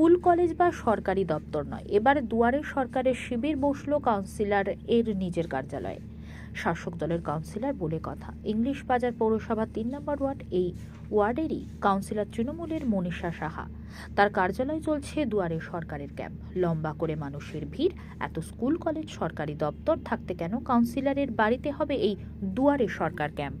School, college বা সরকারি দপ্তর নয়। এবার দুয়ারে সরকারের শিবির বসল কাউন্সিলর এর নিজের কার্যালয়ে। শাসক দলের কাউন্সিলর বলে কথা। ইংলিশ বাজার পৌরসভা তিন নম্বর ওয়ার্ড, এই ওয়ার্ডেরই কাউন্সিলর তৃণমূলের মনীষা সাহা। তার কার্যালয় চলছে দুয়ারে সরকারের ক্যাম্প। লম্বা করে মানুষের ভিড়, এত স্কুল, কলেজ, সরকারি দপ্তর, থাকতে কেন কাউন্সিলরের বাড়িতে হবে এই দুয়ারে সরকার ক্যাম্প?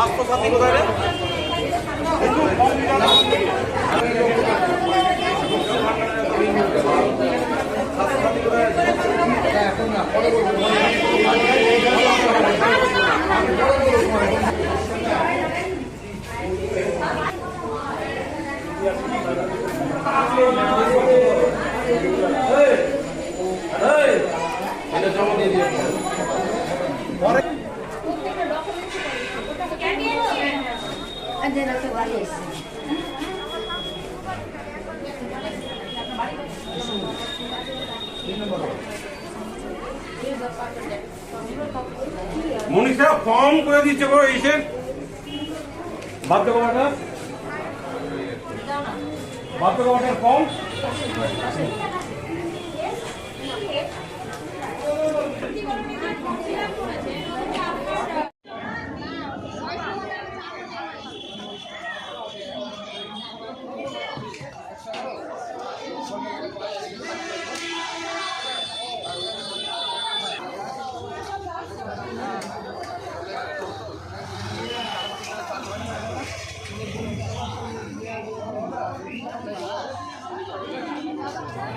আপনার সাথে কোথায় মনীষা ফর্ম করে দিচ্ছে এসে। বাধ্য কমাটা বাধ্য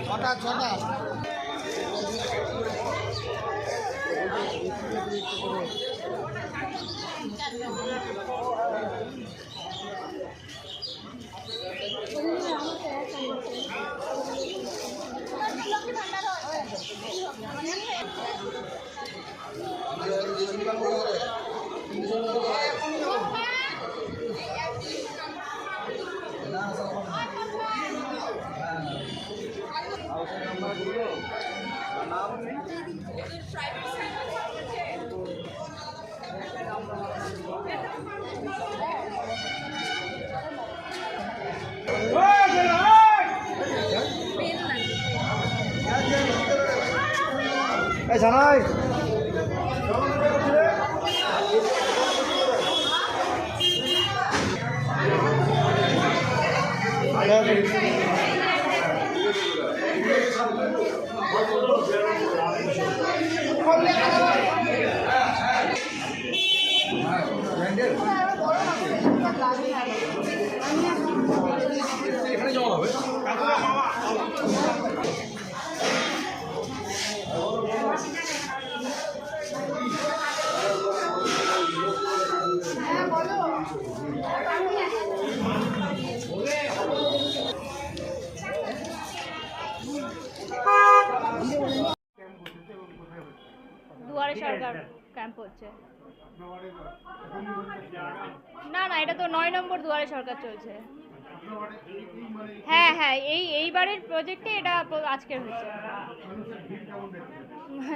কমাটার ফর্ম এই জানাই ಆಗಲಿ না না এটা তো নয় নম্বর দুয়ারে সরকার চলছে। হ্যাঁ হ্যাঁ এই এইবারের প্রজেক্টে এটা আজকের হচ্ছে।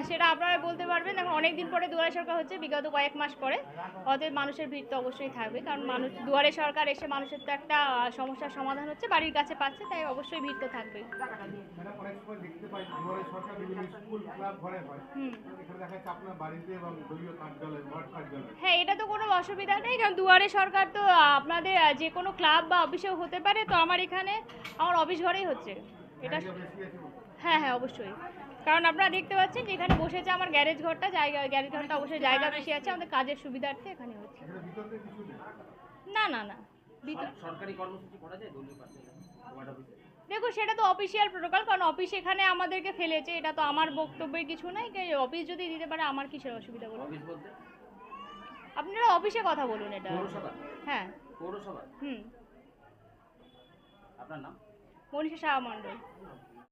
সেটা আপনারা বলতে পারবেন। এখন অনেক দিন পরে দুয়ারে সরকার হচ্ছে বিগত কয়েক মাস পরে। অতএব মানুষের ভিড় তো অবশ্যই থাকবে কারণ মানুষ দুয়ারে সরকার এসে মানুষের তো একটা সমস্যার সমাধান হচ্ছে বাড়ির কাছে পাচ্ছে তাই অবশ্যই ভিড় তো হয় হুম। হ্যাঁ এটা তো কোনো অসুবিধা নেই কারণ দুয়ারে সরকার তো আপনাদের যে কোনো ক্লাব বা অফিসেও হতে পারে তো আমার এখানে আমার অফিস ঘরেই হচ্ছে। এটা হ্যাঁ হ্যাঁ, হ্যাঁ অবশ্যই। কারণ আপনারা দেখতে পাচ্ছেন যেখানে বসেছে আমার গ্যারেজ ঘরটা জায়গা গ্যারেজ ঘরটা অবশ্যই জায়গা বেশি আছে আমাদের কাজের সুবিধার্থে এখানে হচ্ছে। না না না। দেখো সেটা তো অফিসিয়াল প্রোটোকল কারণ অফিস এখানে আমাদেরকে ফেলেছে এটা তো আমার বক্তব্যের কিছু নাই অফিস যদি দিতে পারে আমার কিছু অসুবিধা বলো আপনারা অফিসে কথা বলুন এটা। পৌরসভা? হ্যাঁ। পৌরসভা? হুম। আপনার নাম? মনীষা শাহ মণ্ডল।